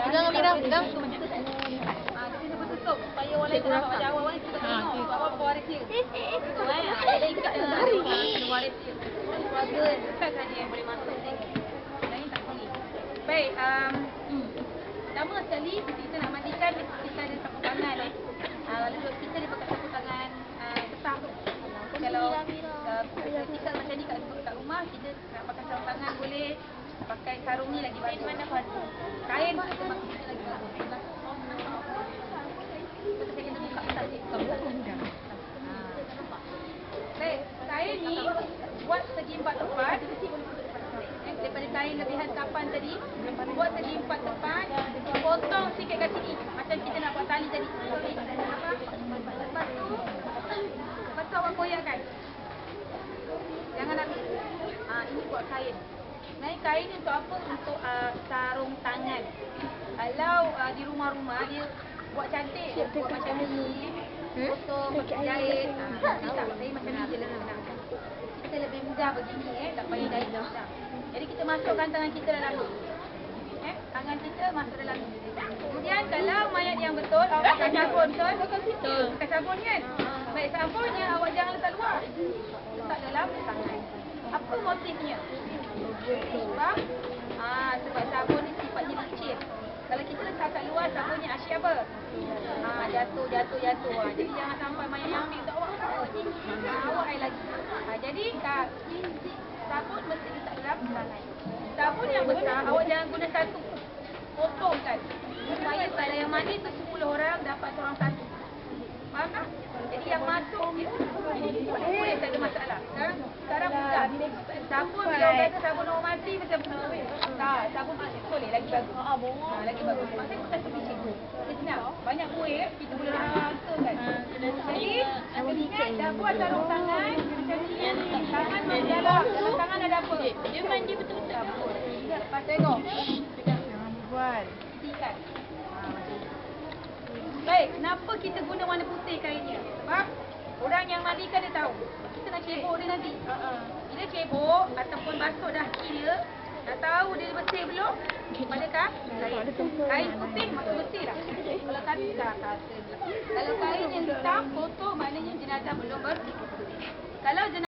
Pegang Amira, pegang. Jadi dia bertutup supaya orang lain tak nampak macam awal-awal ni kita tak tengok sebab apa waris dia. Betul Dia ikat dengan dengan waris dia. Keluarga dekat saja yang boleh masuk sini. Lain tak boleh. Baik, um, pertama sekali kita nak mandikan kita ada sapu tangan eh. Lalu kita dia pakai sapu tangan ketah tu. Kalau uh, kita macam ni kat, kat rumah kita nak pakai sarung tangan boleh pakai sarung ni lagi bagus. Mana bagus? Kain kita pakai lagi bagus. Kena buka. Buka. Baik, kain ni buat segi empat tepat. Eh, daripada kain lebihan kapan tadi, buat segi empat tepat, potong sikit kat sini. Macam kita nak buat tali tadi. Lepas tu, lepas tu awak koyakkan. Jangan ambil. Ha, ini buat kain. Sebenarnya kain ni untuk apa? Untuk uh, sarung tangan. Kalau uh, di rumah-rumah dia buat cantik, dia buat macam ni. Potong, jahit. Ha, tak, saya macam ni je lah. Kita lebih mudah begini eh, tak payah jahit dah. Jadi kita masukkan tangan kita dalam ni. Eh, tangan kita masuk dalam ni. Kemudian kalau mayat yang betul, awak pakai sabun betul? Betul. Pakai sabun kan? Baik, sabunnya awak jangan letak luar. Letak dalam tangan. Apa motifnya? Sebab ah sebab sabun ni sifatnya licin. Kalau kita letak kat luar sabunnya asyik apa? Ah jatuh jatuh jatuh. Ah, jadi jangan sampai mayat yang ambil tak awak. Ah, awak air lagi. Ah, jadi sabun mesti letak dalam tangan. Sabun yang besar awak jangan guna satu. Potongkan. Supaya kalau yang mandi tu 10 orang dapat seorang satu. Faham tak? Jadi yang masuk ni boleh tak ada masalah. Sekarang sekarang mudah. Sabun bila orang kata sabun orang mati macam tak, sabun plastik boleh lagi bagus. Ha, ha lagi bagus. Maksudnya kita pergi cikgu. Dia senang. Banyak kuih kita boleh rasa kan. Jadi, kena ingat dah buat sarung tangan macam ni. Tangan dalam. Dalam tangan ada apa? Dia mandi betul-betul. Lepas tengok. Jangan buat. Ikan. Baik, kenapa kita guna warna putih kainnya? Sebab orang yang mandikan dia tahu. Kita nak cebok dia nanti. Bila cebok ataupun basuh daki dia, dah tahu dia bersih belum? Pada kain. Kain putih maksud bersih lah. Kalau kain dah kata. Kalau kain yang hitam, kotor maknanya jenazah belum bersih. Kalau jenazah